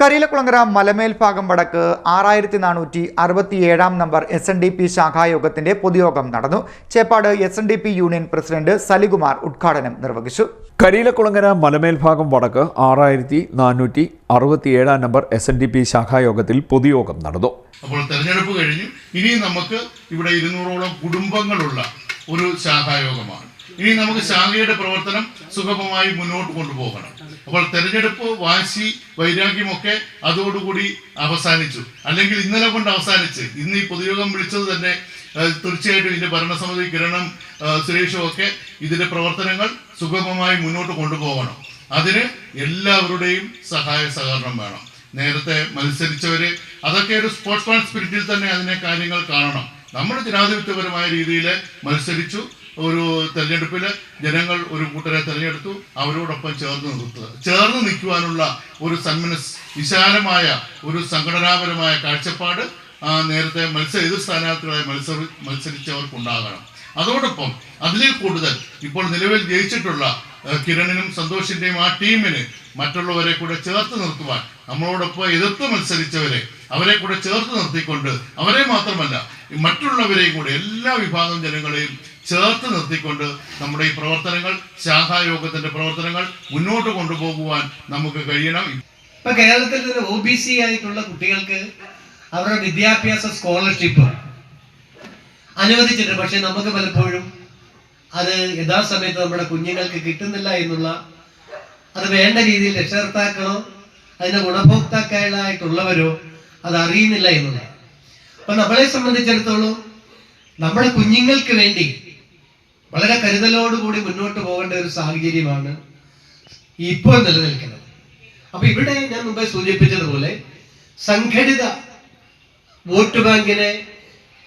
കരിയിലക്കുളങ്ങര മലമേൽ ഭാഗം വടക്ക് ആറായിരത്തി നാനൂറ്റി അറുപത്തിയേഴാം number S N D P ശാഖായോഗത്തിന്റെ പൊതുയോഗം നടന്നു. Cheppad S N D P union president Salikumar ഉദ്ഘാടനം നിർവഹിച്ചു. കരിയിലക്കുളങ്ങര മലമേൽഭാഗം വടക്ക് ആറായിരത്തി നാനൂറ്റി അറുപത്തിയേഴാം number S N D P ശാഖായോഗത്തിൽ പൊതുയോഗം നടന്നു. അപ്പോൾ തെരഞ്ഞെടുപ്പ് കഴിഞ്ഞു. ഇനി നമുക്ക് ഇവിടെ ഇരുന്നൂറോളം കുടുംബങ്ങളുള്ള ഒരു ശാഖായോഗമാണ്. ഇനി നമുക്ക് ശാഖയുടെ പ്രവർത്തനം സുഗമമായി മുന്നോട്ട് കൊണ്ടുപോകണം. അപ്പോൾ തെരഞ്ഞെടുപ്പ് വാശി വൈരാഗ്യമൊക്കെ അതോടുകൂടി അവസാനിച്ചു. അല്ലെങ്കിൽ ഇന്നലെ കൊണ്ട് അവസാനിച്ച്. ഇന്ന് ഈ പൊതുയോഗം വിളിച്ചത് തന്നെ തീർച്ചയായിട്ടും ഇതിന്റെ ഭരണസമിതി കിരണം സുരേഷും ഒക്കെ ഇതിന്റെ പ്രവർത്തനങ്ങൾ സുഗമമായി മുന്നോട്ട് കൊണ്ടുപോകണം. അതിന് എല്ലാവരുടെയും സഹായ സഹകരണം വേണം. നേരത്തെ മത്സരിച്ചവര് അതൊക്കെ ഒരു സ്പോർട്സ്മാൻ സ്പിരിറ്റിൽ തന്നെ അതിനെ കാര്യങ്ങൾ കാണണം. നമ്മൾ ജനാധിപത്യപരമായ രീതിയിൽ മത്സരിച്ചു. ഒരു തെരഞ്ഞെടുപ്പിൽ ജനങ്ങൾ ഒരു കൂട്ടരെ തെരഞ്ഞെടുത്തു അവരോടൊപ്പം ചേർന്ന് നിർത്തുക ചേർന്ന് നിൽക്കുവാനുള്ള ഒരു സന്മനസ് വിശാലമായ ഒരു സംഘടനാപരമായ കാഴ്ചപ്പാട് നേരത്തെ മത്സര എതിർ സ്ഥാനാർത്ഥികളെ മത്സര മത്സരിച്ചവർക്കുണ്ടാകണം. അതോടൊപ്പം അതിൽ കൂടുതൽ ഇപ്പോൾ നിലവിൽ ജയിച്ചിട്ടുള്ള കിരണിനും സന്തോഷിന്റെയും ആ ടീമിന് മറ്റുള്ളവരെ കൂടെ ചേർത്ത് നിർത്തുവാൻ നമ്മളോടൊപ്പം എതിർത്ത് മത്സരിച്ചവരെ അവരെ കൂടെ ചേർത്ത് നിർത്തിക്കൊണ്ട് അവരെ മാത്രമല്ല മറ്റുള്ളവരെയും കൂടെ എല്ലാ വിഭാഗം ജനങ്ങളെയും ചേർത്ത് നിർത്തിക്കൊണ്ട് നമ്മുടെ ഈ പ്രവർത്തനങ്ങൾ ശാഖായോഗത്തിന്റെ പ്രവർത്തനങ്ങൾ മുന്നോട്ട് കൊണ്ടുപോകുവാൻ നമുക്ക് കഴിയണം. ഇപ്പൊ കേരളത്തിൽ തന്നെ ഒ ബി സി ആയിട്ടുള്ള കുട്ടികൾക്ക് അവരുടെ വിദ്യാഭ്യാസ സ്കോളർഷിപ്പ് അനുവദിച്ചിട്ടുണ്ട്. പക്ഷെ നമുക്ക് പലപ്പോഴും അത് യഥാസമയത്ത് നമ്മുടെ കുഞ്ഞുങ്ങൾക്ക് കിട്ടുന്നില്ല എന്നുള്ള അത് വേണ്ട രീതിയിൽ രക്ഷകർത്താക്കളോ അതിന്റെ ഗുണഭോക്താക്കളായിട്ടുള്ളവരോ അത് അറിയുന്നില്ല എന്നുള്ള അപ്പൊ നമ്മളെ സംബന്ധിച്ചിടത്തോളം നമ്മുടെ കുഞ്ഞുങ്ങൾക്ക് വേണ്ടി വളരെ കരുതലോടുകൂടി മുന്നോട്ട് പോകേണ്ട ഒരു സാഹചര്യമാണ് ഇപ്പോൾ നിലനിൽക്കുന്നത്. അപ്പൊ ഇവിടെ ഞാൻ മുമ്പേ സൂചിപ്പിച്ചതുപോലെ സംഘടിത വോട്ട് ബാങ്കിനെ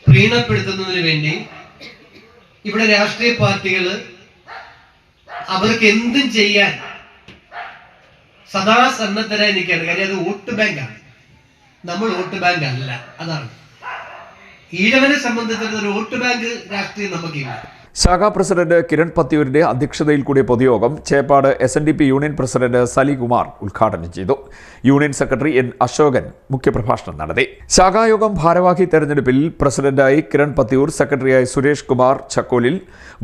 പ്രീണപ്പെടുത്തുന്നതിന് വേണ്ടി ഇവിടെ രാഷ്ട്രീയ പാർട്ടികൾ അവർക്ക് എന്തും ചെയ്യാൻ സദാ സന്നദ്ധരായി നിൽക്കുകയാണ്. കാര്യം അത് വോട്ട് ബാങ്കാണ്. നമ്മൾ വോട്ട് ബാങ്ക് അല്ല അതാണ്. ഈഴവനെ സംബന്ധിച്ചിടത്തോളം വോട്ട് ബാങ്ക് രാഷ്ട്രീയം നമുക്കില്ല. ശാഖാ പ്രസിഡന്റ് കിരൺ പത്തിയൂരിന്റെ അധ്യക്ഷതയിൽ കൂടിയ പൊതുയോഗം Cheppad S N D P union president Salikumar ഉദ്ഘാടനം ചെയ്തു. യൂണിയൻ സെക്രട്ടറി എൻ അശോകൻ മുഖ്യപ്രഭാഷണം നടത്തി. ശാഖായോഗം ഭാരവാഹി തെരഞ്ഞെടുപ്പിൽ പ്രസിഡന്റായി കിരൺ പത്തിയൂർ സെക്രട്ടറിയായി സുരേഷ് കുമാർ ചക്കോലിൽ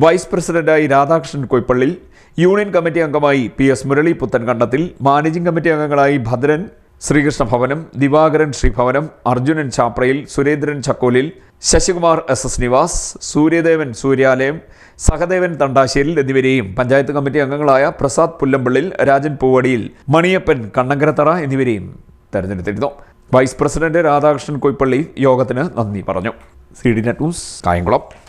വൈസ് പ്രസിഡന്റായി രാധാകൃഷ്ണൻ കൊയ്പ്പള്ളിൽ യൂണിയൻ കമ്മിറ്റി അംഗമായി P S Murali Puthankandathil managing committee അംഗങ്ങളായി ഭദ്രൻ ശ്രീകൃഷ്ണ ഭവനം ദിവാകരൻ ശ്രീഭവനം അർജുനൻ ചാപ്രയിൽ സുരേന്ദ്രൻ ചക്കോലിൽ ശശികുമാർ എസ് എസ് നിവാസ് സൂര്യദേവൻ സൂര്യാലയം സഹദേവൻ തണ്ടാശ്ശേരിൽ എന്നിവരെയും പഞ്ചായത്ത് കമ്മിറ്റി അംഗങ്ങളായ പ്രസാദ് പുല്ലമ്പള്ളിൽ രാജൻ പൂവടിയിൽ മണിയപ്പൻ കണ്ണങ്കരത്തറ എന്നിവരെയും തെരഞ്ഞെടുത്തിരുന്നു. വൈസ് പ്രസിഡന്റ് രാധാകൃഷ്ണൻ കൊയ്പ്പള്ളി യോഗത്തിന് നന്ദി പറഞ്ഞു. C D net news Kayamkulam.